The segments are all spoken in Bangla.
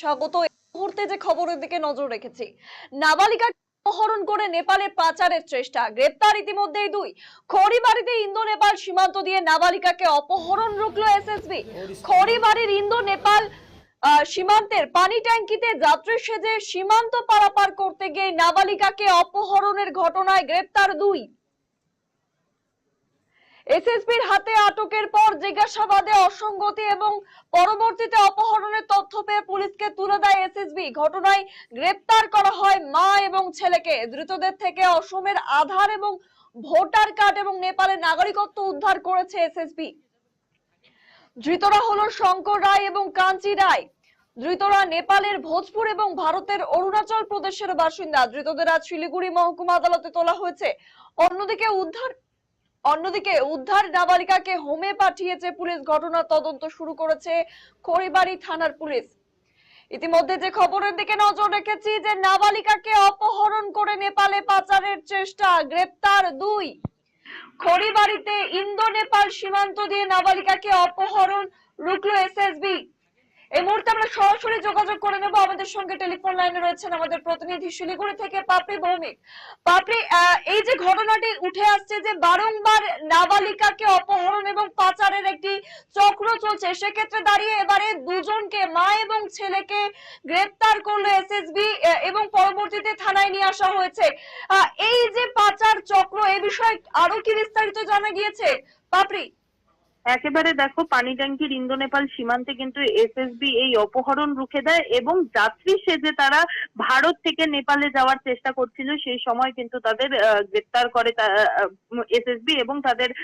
স্বাগত। মুহূর্তে যে খবরের দিকে নজর রেখেছি নাবালিকা অপহরণ করে নেপালে পাচারের চেষ্টা, গ্রেপ্তার দুই। খড়িবাড়িতে ইন্দো নেপাল সীমান্ত দিয়ে নাবালিকাকে অপহরণ রুখলো এসএসবি খড়িবাড়ির ইন্দো নেপাল সীমান্তের পানি ট্যাঙ্কিতে যাত্রী সেজে সীমান্ত পারাপার করতে গিয়ে নাবালিকাকে অপহরণের ঘটনায় গ্রেপ্তার দুই। এসএসবির হাতে আটকের পর জিজ্ঞাসাবাদে অসঙ্গতি এবং পরবর্তীতে অপহরণের তথ্য পেয়ে পুলিশকে তুলে দেয় এসএসবি। ঘটনায় গ্রেপ্তার করা হয় মা এবং ছেলেকে। ধৃতদের থেকে অসমের আধার এবং ভোটার কার্ড এবং নেপালের নাগরিকত্ব উদ্ধার করেছে এসএসবি। ধৃতরা হলো শঙ্কর রায় এবং কাঞ্চি রায়। ধৃতরা নেপালের ভোজপুর এবং ভারতের অরুণাচল প্রদেশের বাসিন্দা। ধৃতদের আজ শিলিগুড়ি মহকুমা আদালতে তোলা হয়েছে। অন্যদিকে উদ্ধার অন্যদিকে উদ্ধার নাবালিকাকে হোমে পাঠিয়েছে পুলিশ, ঘটনা তদন্ত শুরু করেছে খড়িবাড়ি থানার পুলিশ। ইতিমধ্যে যে খবরের দিকে নজর রেখেছি যে নাবালিকাকে অপহরণ করে নেপালে পাচারের চেষ্টা, গ্রেপ্তার দুই। খড়িবাড়িতে ইন্দো নেপাল সীমান্ত দিয়ে নাবালিকাকে অপহরণ রুখলো এসএসবি। মুহূর্তে আমরা সরাসরি যোগাযোগ করে নেব। আমাদের সঙ্গে টেলিফোন লাইনে রয়েছেন আমাদের প্রতিনিধি শিলিগুড়ি থেকে পাপড়ি ভৌমিক। পাপড়ি এই যে ঘটনাটি উঠে আসছে যে বারংবার নাবালিকাকে অপহরণ এবং পাচারের একটি চক্র চলছে, সেক্ষেত্রে দাঁড়িয়ে এবারে দুজনকে, মা এবং ছেলেকে গ্রেপ্তার করল এসএসবি এবং পরবর্তীতে থানায় নিয়ে আসা হয়েছে। এই যে পাচার চক্র, এ বিষয়ে আরও কি বিস্তারিত জানা গিয়েছে? পাপড়ি। একেবারে দেখো পানি ট্যাঙ্কির ইন্দো নেপাল সীমান্তে কিন্তু এসএসবি এই অপহরণ রুখে দেয় এবং যাত্রী সেজে তারা ভারত থেকে নেপালে যাওয়ার চেষ্টা করছিল। সেই সময় কিন্তু তাদের গ্রেপ্তার করে এসএসবি এবং তাদের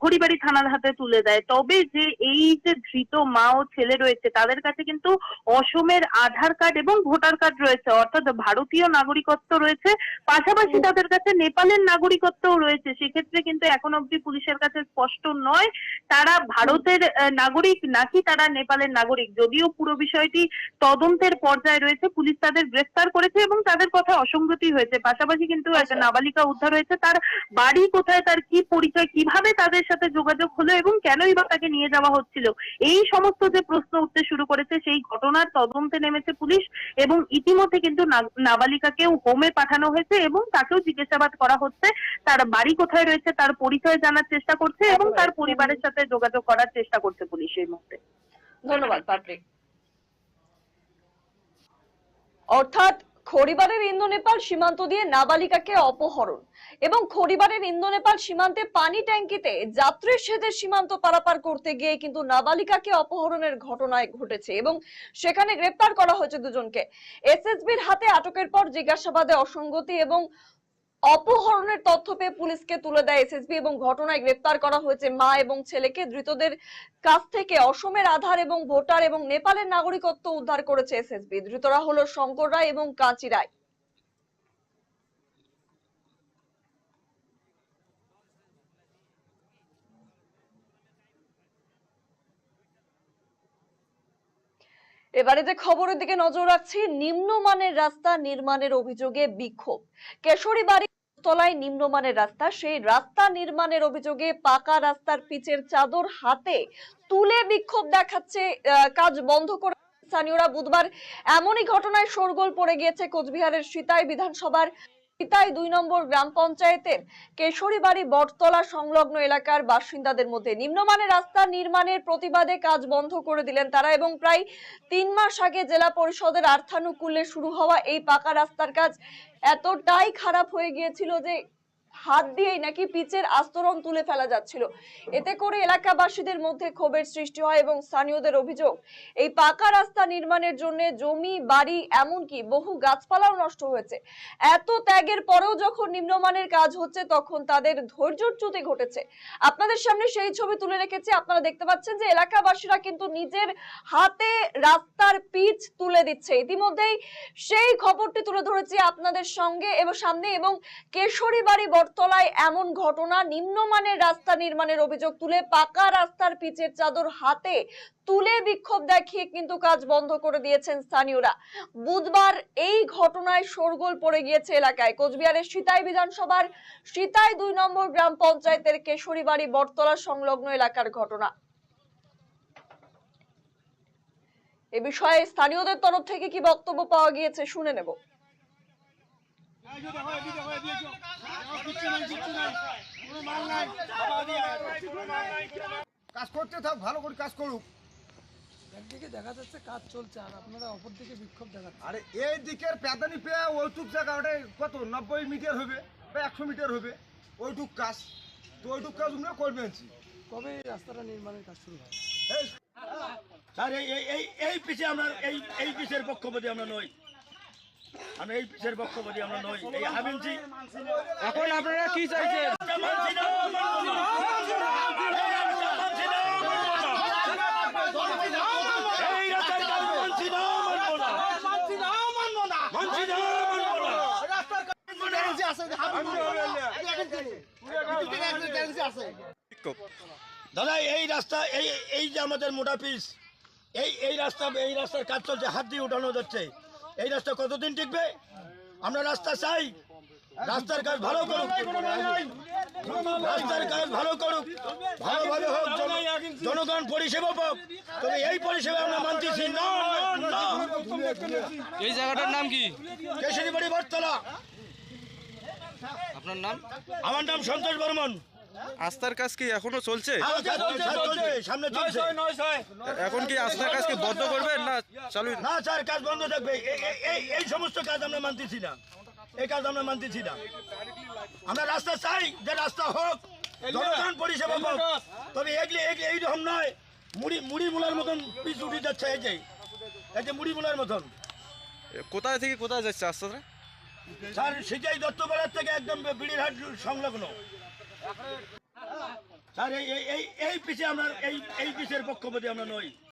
খড়িবাড়ি থানার হাতে তুলে দেয়। তবে যে এই যে ধৃত মা ও ছেলে রয়েছে তাদের কাছে কিন্তু অসমের আধার কার্ড এবং ভোটার কার্ড রয়েছে। অর্থাৎ ভারতীয় নাগরিকত্ব রয়েছে। পাশাপাশি তাদের কাছে নেপালের নাগরিকত্বও রয়েছে। সেক্ষেত্রে কিন্তু এখন অব্দি পুলিশের কাছে স্পষ্ট নয়। তারা ভারতের নাগরিক নাকি তারা নেপালের নাগরিক? যদিও পুরো বিষয়টি তদন্তের পর্যায়ে রয়েছে পুলিশ তাদের গ্রেফতার করেছে এবং তাদের কথা অসঙ্গতি হয়েছে। পাশাপাশি কিন্তু একটা আচ্ছা। নাবালিকা উদ্ধার হয়েছে। তার বাড়ি কোথায় তার কি পরিচয় কীভাবে তাদের সাথে যোগাযোগ হলো এবং কেনই বা তাকে নিয়ে যাওয়া হচ্ছিল? এই সমস্ত যে প্রশ্ন উঠতে শুরু করেছে সেই ঘটনার তদন্তে নেমেছে পুলিশ এবং ইতিমধ্যে কিন্তু নাবালিকাকেও হোমে পাঠানো হয়েছে এবং তাকেও জিজ্ঞাসাবাদ করা হচ্ছে। তার বাড়ি কোথায় রয়েছে তার পরিচয় জানার চেষ্টা করছে এবং তার পরিবারের সাথে যোগাযোগ করার চেষ্টা করছে পুলিশ এই মুহূর্তে ধন্যবাদ পাত্রী অর্থাৎ খড়িবারের ইন্দো নেপাল সীমান্ত দিয়ে নাবালিকাকে অপহরণ এবং খড়িবারের ইন্দো নেপাল সীমান্তে পানি ট্যাঙ্কিতে যাত্রীর সেজে সীমান্ত পারাপার করতে গিয়ে কিন্তু নাবালিকাকে অপহরণের ঘটনায় ঘটেছে এবং সেখানে গ্রেপ্তার করা হয়েছে দুজনকে। এসএসবির হাতে আটকের পর জিজ্ঞাসাবাদে অসঙ্গতি এবং অপহরণের তথ্য পেয়ে পুলিশকে তুলে দেয় এসএসবি এবং ঘটনায় গ্রেপ্তার করা হয়েছে মা এবং ছেলেকে। ধৃতদের কাছ থেকে অসমের আধার এবং ভোটার এবং নেপালের নাগরিকত্ব উদ্ধার করেছে এসএসবি। ধৃতরা হলো শঙ্কর রায় এবং কাঁচি রায়। এবারে যে খবরের দিকে নজর রাখছি, নিম্নমানের রাস্তা নির্মাণের অভিযোগে বিক্ষোভ। কেশরী বাড়ি তলায় নিম্নমানের রাস্তা, সেই রাস্তা নির্মাণের অভিযোগে পাকা রাস্তার পিচের চাদর হাতে তুলে বিক্ষোভ দেখাচ্ছে কাজ বন্ধ করে স্থানীয়রা। বুধবার এমনই ঘটনায় শোরগোল পড়ে গিয়েছে কোচবিহারের সীতায় বিধানসভার সিতাই দুই নম্বর গ্রাম পঞ্চায়েতের কেশরীবাড়ি বটতলা সংলগ্ন এলাকার বাসিন্দাদের মধ্যে নিম্নমানের রাস্তা নির্মাণের প্রতিবাদে কাজ বন্ধ করে দিলেন তারা এবং প্রায় তিন মাস আগে জেলা পরিষদের আর্থানুকূল্যে শুরু হওয়া এই পাকা রাস্তার কাজ এতটাই খারাপ হয়ে গিয়েছিল যে হাত দিয়েই নাকি পিচের আস্তরণ তুলে ফেলা যাচ্ছিল। এতে করে এলাকাবাসীদের মধ্যে ক্ষোভের সৃষ্টি হয় এবং স্থানীয়দের অভিযোগ, এই পাকা রাস্তা নির্মাণের জন্য জমি, বাড়ি, এমনকি বহু গাছপালাও নষ্ট হয়েছে। এত ত্যাগের পরেও যখন নিম্নমানের কাজ হচ্ছে, তখন তাদের ধৈর্যচ্যুতি ঘটেছে। আপনাদের সামনে সেই ছবি তুলে রেখেছি। আপনারা দেখতে পাচ্ছেন যে এলাকাবাসীরা কিন্তু নিজের হাতে রাস্তার পিচ তুলে দিচ্ছে। ইতিমধ্যেই সেই খবরটি তুলে ধরেছি আপনাদের সঙ্গে এবং সামনে এবং কেশরী বাড়ি বটতলায় এমন ঘটনা, নিম্নমানের রাস্তা নির্মাণের অভিযোগ তুলে পাকা রাস্তার পিচের চাদর হাতে তুলে বিক্ষোভ দেখিয়ে কিন্তু কাজ বন্ধ করে দিয়েছেন স্থানীয়রা। বুধবার এই ঘটনায় শোরগোল পড়ে গিয়েছে এলাকায়। কোচবিহারের সিতাই বিধানসভার সিতাই দুই নম্বর গ্রাম পঞ্চায়েতের কেশরী বাড়ি বটতলা সংলগ্ন এলাকার ঘটনা। এ বিষয়ে স্থানীয়দের তরফ থেকে কি বক্তব্য পাওয়া গিয়েছে শুনে নেব। কাজ করতে থাক ভালো করে কাজ করুক। একদিকে দেখা যাচ্ছে কাজ চলছে আর আপনারা অপর দিকে বিক্ষোভ দেখাচ্ছেন আরে এই দিকের প্যাদানি পেয়ে ওইটুক জায়গা ওটা কত? নব্বই মিটার হবে বা একশো মিটার হবে ওইটুক কাজ। তো ওইটুক কাজ আমরা করবেন কবে রাস্তাটা নির্মাণের কাজ শুরু হয়? স্যার এই এই এই এই পিছে আমরা এই এই পিছের পক্ষপাতি আমরা নই। আমরা এই পিছের আমরা নই। এই হামিনছি এখন আপনারা কি চাইছেন। দাদা এই রাস্তা এই এই যে আমাদের মোটা পিস এই এই রাস্তা এই রাস্তার কাজ চলছে হাত দিয়ে উঠানো যাচ্ছে। এই রাস্তা কতদিন টিকবে? আমরা রাস্তা চাই। রাস্তার কাজ ভালো করুক। রাস্তার কাজ ভালো করুক। ভালোভাবে হোক। জনগণ পরিষেবা পাক। তবে এই পরিষেবা আমরা মানতেছি না। এই জায়গাটার নাম কি? কেশরী বাড়ি বটতলা। আপনার নাম? আমার নাম সন্তোষ বর্মন। আস্থার কাজ কি এখনও চলছে? কাজ চলছে, চলছে, সামনে চলছে। এখন কি আস্থার কাজ কি বন্ধ করবেন না চালু না স্যার কাজ বন্ধ থাকবে। এই- এই- এই এই সমস্ত কাজ আমরা মানতেছি না। এই কাজ আমরা মানতেছি না। আমরা রাস্তা চাই যে রাস্তা হোক জনগণ পরিষেবা হোক। তবে এগুলি এগুলি এইরকম নয়। মুড়ি মুড়ি মুলার মতন পিস উঠে যাচ্ছে এই যে। এই যে মুড়ি মুলার মতন। কোথায় থেকে কোথায় যাচ্ছে আস্থাটা? স্যার সিজাই দত্তপাড়ার থেকে একদম বিড়িরহাট সংলগ্ন। স্যার এই এই- এই এই পিছে আমরা এই এই পিছের পক্ষপাতি আমরা নই।